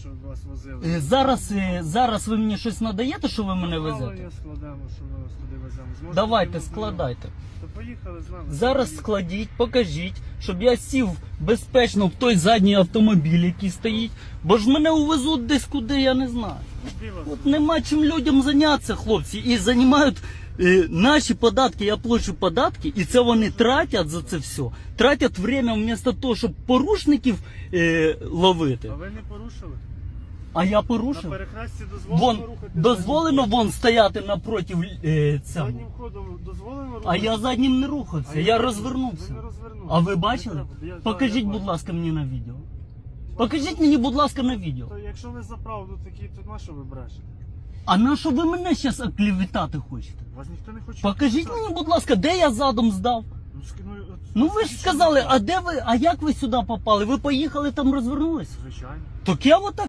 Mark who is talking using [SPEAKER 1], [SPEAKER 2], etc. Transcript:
[SPEAKER 1] що вас возили.
[SPEAKER 2] Е, Зараз, е, зараз ви мені щось надаєте, що ви мене
[SPEAKER 1] Мало
[SPEAKER 2] везете?
[SPEAKER 1] я складемо, що ми вас туди веземо. Зможете
[SPEAKER 2] Давайте, складайте.
[SPEAKER 1] То поїхали з нами.
[SPEAKER 2] Зараз
[SPEAKER 1] Поїхали.
[SPEAKER 2] складіть, покажіть, щоб я сів безпечно в той задній автомобіль, який стоїть. Бо ж мене увезуть десь куди, я не знаю.
[SPEAKER 1] Куди вас?
[SPEAKER 2] От нема чим людям зайнятися, хлопці, і займають е, наші податки, я плачу податки, і це вони тратять за це все. Тратять время вместо того, щоб порушників е, ловити.
[SPEAKER 1] А ви не порушили?
[SPEAKER 2] А я
[SPEAKER 1] На
[SPEAKER 2] порушив.
[SPEAKER 1] перехресті дозволено
[SPEAKER 2] Вон
[SPEAKER 1] рухати?
[SPEAKER 2] дозволено вон стояти напроти е, цього.
[SPEAKER 1] Заднім ходом дозволено рухати?
[SPEAKER 2] А я заднім не рухався,
[SPEAKER 1] А
[SPEAKER 2] я
[SPEAKER 1] ви-
[SPEAKER 2] розвернувся.
[SPEAKER 1] Ви не розвернулися.
[SPEAKER 2] А ви
[SPEAKER 1] Не
[SPEAKER 2] бачили?
[SPEAKER 1] треба. Я- да,
[SPEAKER 2] Покажіть,
[SPEAKER 1] я
[SPEAKER 2] будь
[SPEAKER 1] бачу.
[SPEAKER 2] ласка, мені на відео. Покажіть мені, будь ласка, на відео.
[SPEAKER 1] То якщо ви за правду такі, то на що ви брешете?
[SPEAKER 2] А на що ви мене зараз оклеветати хочете?
[SPEAKER 1] Вас ніхто не хоче.
[SPEAKER 2] Покажіть мені, будь ласка, де я задом здав?
[SPEAKER 1] Ну, ск- ну, от-
[SPEAKER 2] Ну ви ж сказали, а де ви, а як ви сюди попали? Ви поїхали там розвернулись?
[SPEAKER 1] Звичайно.
[SPEAKER 2] Так я отак